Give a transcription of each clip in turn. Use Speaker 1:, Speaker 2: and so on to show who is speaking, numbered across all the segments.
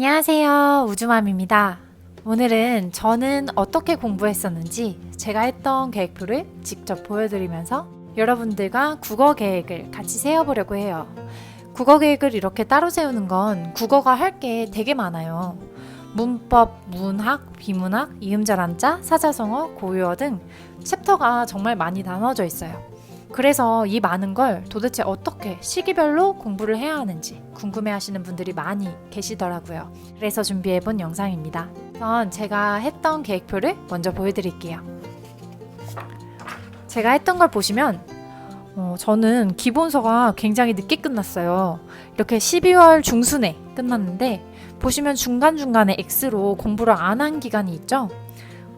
Speaker 1: 안녕하세요. 우주맘입니다. 오늘은 저는 어떻게 공부했었는지 제가 했던 계획표를 직접 보여드리면서 여러분들과 국어 계획을 같이 세워보려고 해요. 국어 계획을 이렇게 따로 세우는 건 국어가 할 게 되게 많아요. 문법, 문학, 비문학, 이음절 한자, 사자성어, 고유어 등 챕터가 정말 많이 나눠져 있어요. 그래서 이 많은 걸 도대체 어떻게 시기별로 공부를 해야 하는지 궁금해 하시는 분들이 많이 계시더라고요. 그래서 준비해 본 영상입니다. 우선 제가 했던 계획표를 먼저 보여드릴게요. 제가 했던 걸 보시면 어, 저는 기본서가 굉장히 늦게 끝났어요. 이렇게 12월 중순에 끝났는데 보시면 중간중간에 X로 공부를 안 한 기간이 있죠?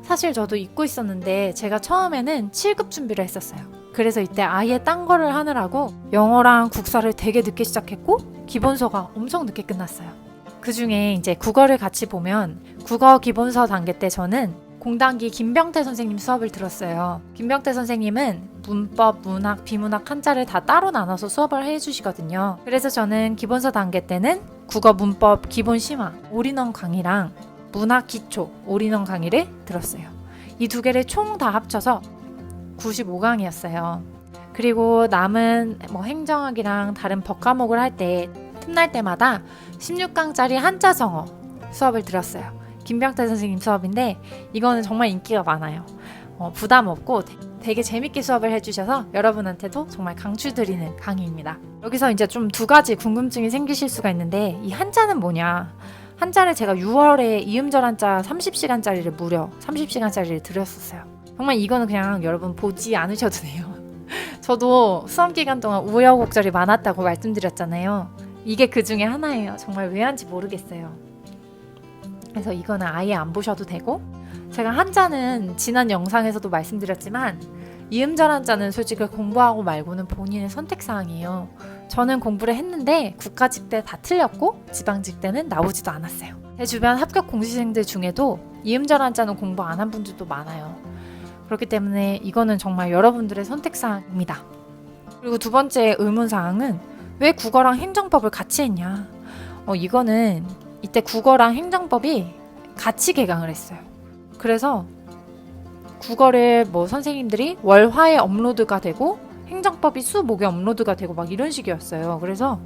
Speaker 1: 사실 저도 잊고 있었는데 제가 처음에는 7급 준비를 했었어요. 그래서 이때 아예 딴 거를 하느라고 영어랑 국사를 되게 늦게 시작했고 기본서가 엄청 늦게 끝났어요. 그 중에 이제 국어를 같이 보면 국어 기본서 단계 때 저는 공단기 김병태 선생님 수업을 들었어요. 김병태 선생님은 문법, 문학, 비문학 한자를 다 따로 나눠서 수업을 해주시거든요. 그래서 저는 기본서 단계 때는 국어 문법 기본 심화 올인원 강의랑 문학 기초 올인원 강의를 들었어요. 이 두 개를 총 다 합쳐서 95강이었어요. 그리고 남은 뭐 행정학이랑 다른 법 과목을 할 때 틈날 때마다 16강짜리 한자 성어 수업을 들었어요. 김병태 선생님 수업인데 이거는 정말 인기가 많아요. 어, 부담 없고 되- 되게 재밌게 수업을 해주셔서 여러분한테도 정말 강추드리는 강의입니다. 여기서 이제 좀 두 가지 궁금증이 생기실 수가 있는데 이 한자는 뭐냐? 한자를 제가 6월에 이음절 한자 30시간짜리를 무려 30시간짜리를 들었었어요. 정말 이거는 그냥 여러분 보지 않으셔도 돼요. 저도 수험 기간 동안 우여곡절이 많았다고 말씀드렸잖아요. 이게 그 중에 하나예요. 정말 왜 한지 모르겠어요. 그래서 이거는 아예 안 보셔도 되고 제가 한자는 지난 영상에서도 말씀드렸지만 이음절 한자는 솔직히 공부하고 말고는 본인의 선택 사항이에요. 저는 공부를 했는데 국가직 때다 틀렸고 지방직 때는 나오지도 않았어요. 제 주변 합격 공시생들 중에도 이음절 한자는 공부 안 한 분들도 많아요. 그렇기 때문에 이거는 정말 여러분들의 선택 사항입니다. 그리고 두 번째 의문 사항은 왜 국어랑 행정법을 같이 했냐? 어, 이거는 이때 국어랑 행정법이 같이 개강을 했어요. 그래서 국어를 뭐 선생님들이 월화에 업로드가 되고 행정법이 수목에 업로드가 되고 막 이런 식이었어요. 그래서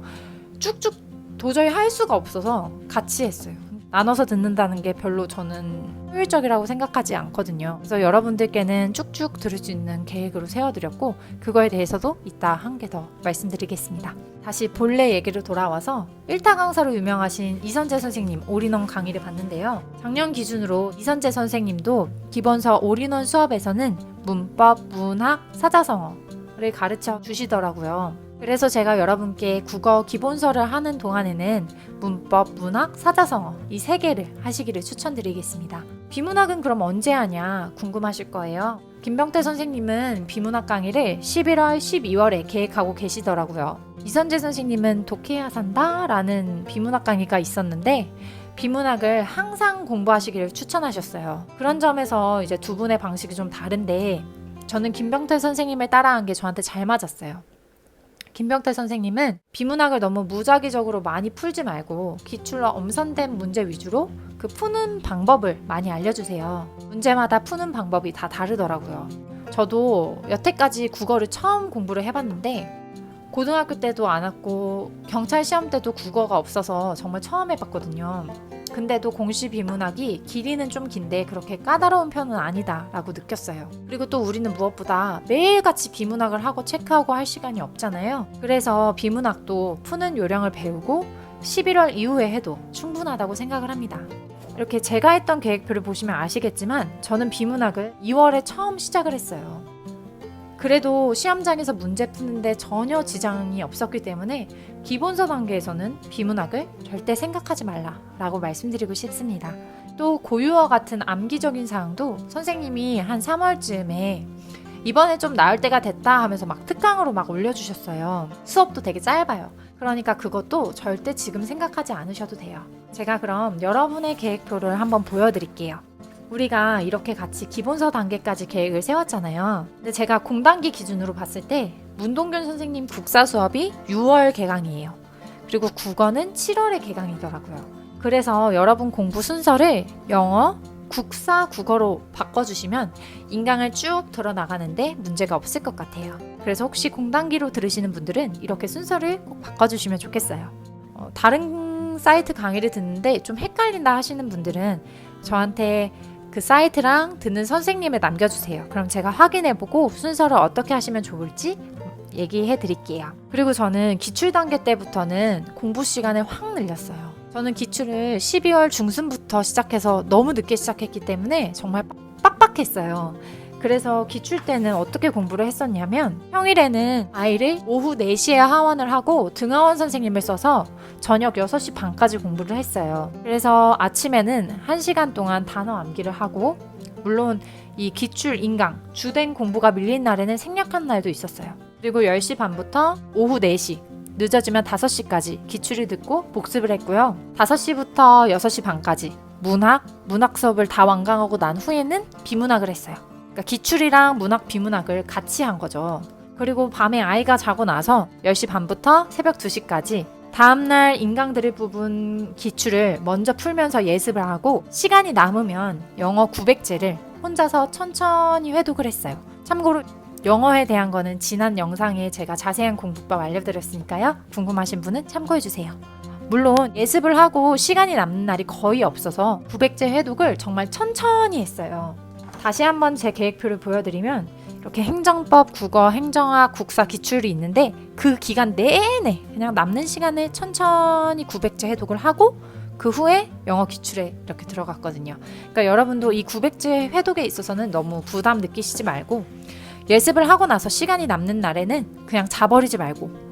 Speaker 1: 쭉쭉 도저히 할 수가 없어서 같이 했어요. 나눠서 듣는다는 게 별로 저는 효율적이라고 생각하지 않거든요. 그래서 여러분들께는 쭉쭉 들을 수 있는 계획으로 세워드렸고 그거에 대해서도 이따 한 개 더 말씀드리겠습니다. 다시 본래 얘기로 돌아와서 1타 강사로 유명하신 이선재 선생님 올인원 강의를 봤는데요. 작년 기준으로 이선재 선생님도 기본서 올인원 수업에서는 문법, 문학, 사자성어를 가르쳐 주시더라고요. 그래서 제가 여러분께 국어 기본서를 하는 동안에는 문법, 문학, 사자성어 이 세 개를 하시기를 추천드리겠습니다. 비문학은 그럼 언제 하냐 궁금하실 거예요. 김병태 선생님은 비문학 강의를 11월, 12월에 계획하고 계시더라고요. 이선재 선생님은 독해야 산다 라는 비문학 강의가 있었는데 비문학을 항상 공부하시기를 추천하셨어요. 그런 점에서 이제 두 분의 방식이 좀 다른데 저는 김병태 선생님을 따라한 게 저한테 잘 맞았어요. 김병태 선생님은 비문학을 너무 무작위적으로 많이 풀지 말고 기출로 엄선된 문제 위주로 그 푸는 방법을 많이 알려주세요. 문제마다 푸는 방법이 다 다르더라고요. 저도 여태까지 국어를 처음 공부를 해봤는데 고등학교 때도 안 왔고 경찰 시험 때도 국어가 없어서 정말 처음 해봤거든요. 근데도 공시 비문학이 길이는 좀 긴데 그렇게 까다로운 편은 아니다라고 느꼈어요. 그리고 또 우리는 무엇보다 매일같이 비문학을 하고 체크하고 할 시간이 없잖아요. 그래서 비문학도 푸는 요령을 배우고 11월 이후에 해도 충분하다고 생각을 합니다. 이렇게 제가 했던 계획표를 보시면 아시겠지만 저는 비문학을 2월에 처음 시작을 했어요. 그래도 시험장에서 문제 푸는데 전혀 지장이 없었기 때문에 기본서 단계에서는 비문학을 절대 생각하지 말라라고 말씀드리고 싶습니다. 또 고유어 같은 암기적인 사항도 선생님이 한 3월쯤에 이번에 좀 나을 때가 됐다 하면서 막 특강으로 막 올려주셨어요. 수업도 되게 짧아요. 그러니까 그것도 절대 지금 생각하지 않으셔도 돼요. 제가 그럼 여러분의 계획표를 한번 보여드릴게요. 우리가 이렇게 같이 기본서 단계까지 계획을 세웠잖아요. 근데 제가 공단기 기준으로 봤을 때 문동균 선생님 국사 수업이 6월 개강이에요. 그리고 국어는 7월에 개강이더라고요. 그래서 여러분 공부 순서를 영어, 국사, 국어로 바꿔주시면 인강을 쭉 들어나가는데 문제가 없을 것 같아요. 그래서 혹시 공단기로 들으시는 분들은 이렇게 순서를 꼭 바꿔주시면 좋겠어요. 어, 다른 사이트 강의를 듣는데 좀 헷갈린다 하시는 분들은 저한테 그 사이트랑 듣는 선생님을 남겨주세요. 그럼 제가 확인해보고 순서를 어떻게 하시면 좋을지 얘기해 드릴게요. 그리고 저는 기출 단계 때부터는 공부 시간을 확 늘렸어요. 저는 기출을 12월 중순부터 시작해서 너무 늦게 시작했기 때문에 정말 빡빡했어요. 그래서 기출 때는 어떻게 공부를 했었냐면 평일에는 아이를 오후 4시에 하원을 하고 등하원 선생님을 써서 저녁 6시 반까지 공부를 했어요. 그래서 아침에는 1시간 동안 단어 암기를 하고 물론 이 기출 인강 주된 공부가 밀린 날에는 생략한 날도 있었어요. 그리고 10시 반부터 오후 4시 늦어지면 5시까지 기출을 듣고 복습을 했고요. 5시부터 6시 반까지 문학, 문학 수업을 다 완강하고 난 후에는 비문학을 했어요. 그러니까 기출이랑 문학, 비문학을 같이 한 거죠. 그리고 밤에 아이가 자고 나서 10시 반부터 새벽 2시까지 다음날 인강들을 부분 기출을 먼저 풀면서 예습을 하고 시간이 남으면 영어 900제를 혼자서 천천히 회독을 했어요. 참고로 영어에 대한 거는 지난 영상에 제가 자세한 공부법 알려드렸으니까요. 궁금하신 분은 참고해주세요. 물론 예습을 하고 시간이 남는 날이 거의 없어서 900제 회독을 정말 천천히 했어요. 다시 한번 제 계획표를 보여드리면 이렇게 행정법, 국어, 행정학, 국사 기출이 있는데 그 기간 내내 그냥 남는 시간을 천천히 900제 해독을 하고 그 후에 영어 기출에 이렇게 들어갔거든요. 그러니까 여러분도 이 900제 회독에 있어서는 너무 부담 느끼시지 말고 예습을 하고 나서 시간이 남는 날에는 그냥 자버리지 말고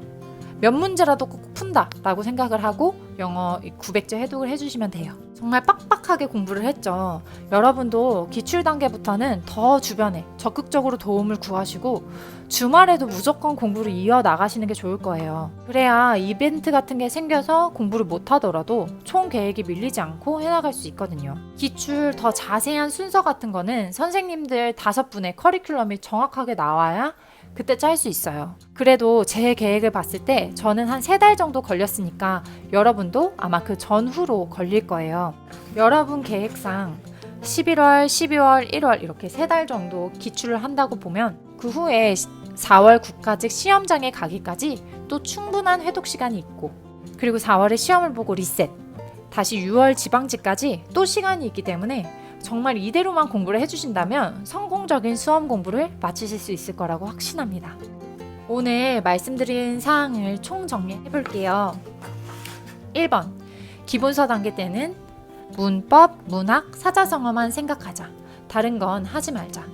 Speaker 1: 몇 문제라도 꼭 푼다라고 생각을 하고 영어 900제 해독을 해주시면 돼요. 정말 빡빡하게 공부를 했죠. 여러분도 기출 단계부터는 더 주변에 적극적으로 도움을 구하시고 주말에도 무조건 공부를 이어 나가시는 게 좋을 거예요. 그래야 이벤트 같은 게 생겨서 공부를 못 하더라도 총 계획이 밀리지 않고 해나갈 수 있거든요. 기출 더 자세한 순서 같은 거는 선생님들 다섯 분의 커리큘럼이 정확하게 나와야 그때 짤 수 있어요. 그래도 제 계획을 봤을 때 저는 한 세 달 정도 걸렸으니까 여러분도 아마 그 전후로 걸릴 거예요. 여러분 계획상 11월, 12월, 1월 이렇게 세 달 정도 기출을 한다고 보면 그 후에 4월 국가직 시험장에 가기까지 또 충분한 회독 시간이 있고 그리고 4월에 시험을 보고 리셋 다시 6월 지방직까지 또 시간이 있기 때문에 정말 이대로만 공부를 해주신다면 성공적인 수험 공부를 마치실 수 있을 거라고 확신합니다. 오늘 말씀드린 사항을 총 정리해 볼게요. 1번. 기본서 단계 때는 문법, 문학, 사자성어만 생각하자. 다른 건 하지 말자.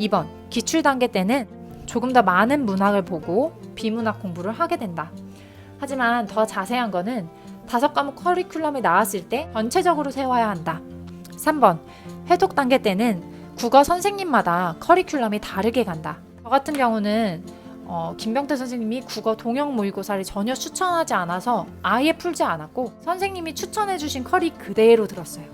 Speaker 1: 2번. 기출 단계 때는 조금 더 많은 문학을 보고 비문학 공부를 하게 된다. 하지만 더 자세한 거는 다섯 과목 커리큘럼이 나왔을 때 전체적으로 세워야 한다. 3번. 회독 단계 때는 국어 선생님마다 커리큘럼이 다르게 간다. 저 같은 경우는 어, 김병태 선생님이 국어 동영 모의고사를 전혀 추천하지 않아서 아예 풀지 않았고 선생님이 추천해주신 커리 그대로 들었어요.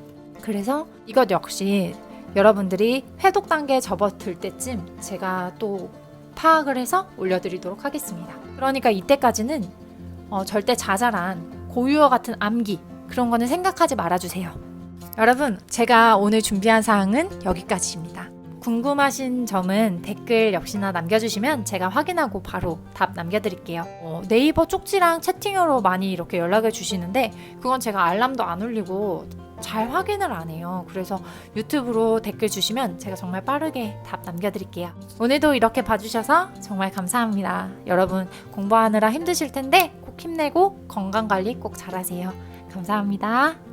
Speaker 1: 그래서 이것 역시 여러분들이 회독 단계에 접어들 때쯤 제가 또 파악을 해서 올려드리도록 하겠습니다. 그러니까 이때까지는 어, 절대 자잘한 고유어 같은 암기 그런 거는 생각하지 말아주세요. 여러분, 제가 오늘 준비한 사항은 여기까지입니다. 궁금하신 점은 댓글 역시나 남겨주시면 제가 확인하고 바로 답 남겨드릴게요. 어, 네이버 쪽지랑 채팅으로 많이 이렇게 연락을 주시는데 그건 제가 알람도 안 울리고 잘 확인을 안 해요. 그래서 유튜브로 댓글 주시면 제가 정말 빠르게 답 남겨드릴게요. 오늘도 이렇게 봐주셔서 정말 감사합니다. 여러분 공부하느라 힘드실 텐데 꼭 힘내고 건강 관리 꼭 잘하세요. 감사합니다.